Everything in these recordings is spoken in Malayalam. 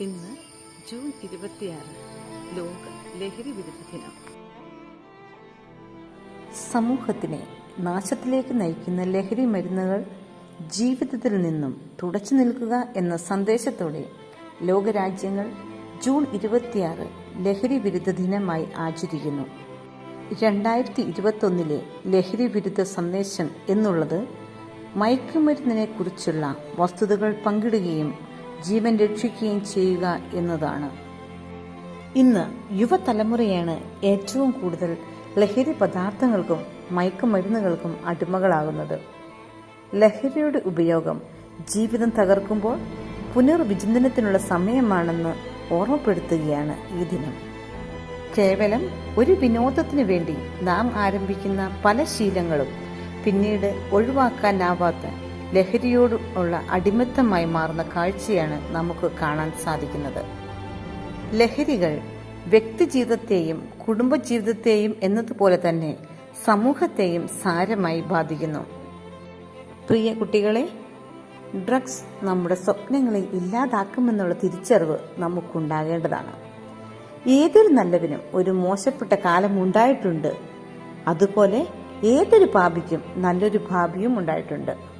ഇന്ന് ജൂൺ ഇരുപത്തിയാറ് ലോക ലഹരി വിരുദ്ധ ദിനം. സമൂഹത്തിനെ നാശത്തിലേക്ക് നയിക്കുന്ന ലഹരി മരുന്നുകൾ ജീവിതത്തിൽ നിന്നും തുടച്ചു നിൽക്കുക എന്ന സന്ദേശത്തോടെ ലോകരാജ്യങ്ങൾ ജൂൺ ഇരുപത്തിയാറ് ലഹരി വിരുദ്ധ ദിനമായി ആചരിക്കുന്നു. രണ്ടായിരത്തി ഇരുപത്തൊന്നിലെ ലഹരി വിരുദ്ധ സന്ദേശം എന്നുള്ളത് മയക്കുമരുന്നിനെ കുറിച്ചുള്ള വസ്തുതകൾ പങ്കിടുകയും ജീവൻ രക്ഷിക്കുകയും ചെയ്യുക എന്നതാണ്. ഇന്ന് യുവതലമുറയാണ് ഏറ്റവും കൂടുതൽ ലഹരി പദാർത്ഥങ്ങൾക്കും മയക്കുമരുന്നുകൾക്കും അടിമകളാകുന്നത്. ലഹരിയുടെ ഉപയോഗം ജീവിതം തകർക്കുമ്പോൾ പുനർവിചിന്തനത്തിനുള്ള സമയമാണെന്ന് ഓർമ്മപ്പെടുത്തുകയാണ് ഈ ദിനം. കേവലം ഒരു വിനോദത്തിനു വേണ്ടി നാം ആരംഭിക്കുന്ന പല ശീലങ്ങളും പിന്നീട് ഒഴിവാക്കാനാവാത്ത ലഹരിയോട് ഉള്ള അടിമത്തമായി മാറുന്ന കാഴ്ചയാണ് നമുക്ക് കാണാൻ സാധിക്കുന്നത്. ലഹരികൾ വ്യക്തിജീവിതത്തെയും കുടുംബജീവിതത്തെയും എന്നതുപോലെ തന്നെ സമൂഹത്തെയും സാരമായി ബാധിക്കുന്നു. പ്രിയ കുട്ടികളെ ഡ്രഗ്സ് നമ്മുടെ സ്വപ്നങ്ങളെ ഇല്ലാതാക്കുമെന്നുള്ള തിരിച്ചറിവ് നമുക്കുണ്ടാകേണ്ടതാണ്. ഏതൊരു നല്ലവനും ഒരു മോശപ്പെട്ട കാലം ഉണ്ടായിട്ടുണ്ട്. അതുപോലെ ഏതൊരു പാപിക്കും നല്ലൊരു ഭാവിയും ഉണ്ടായിട്ടുണ്ട്.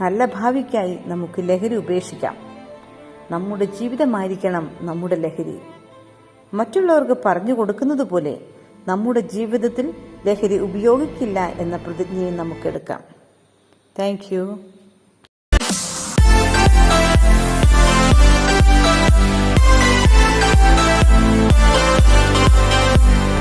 നല്ല ഭാവിക്കായി നമുക്ക് ലഹരി ഉപേക്ഷിക്കാം. നമ്മുടെ ജീവിതമായിരിക്കണം നമ്മുടെ ലഹരി. മറ്റുള്ളവർക്ക് പറഞ്ഞു കൊടുക്കുന്നത് പോലെ നമ്മുടെ ജീവിതത്തിൽ ലഹരി ഉപയോഗിക്കില്ല എന്ന പ്രതിജ്ഞയും നമുക്കെടുക്കാം താങ്ക്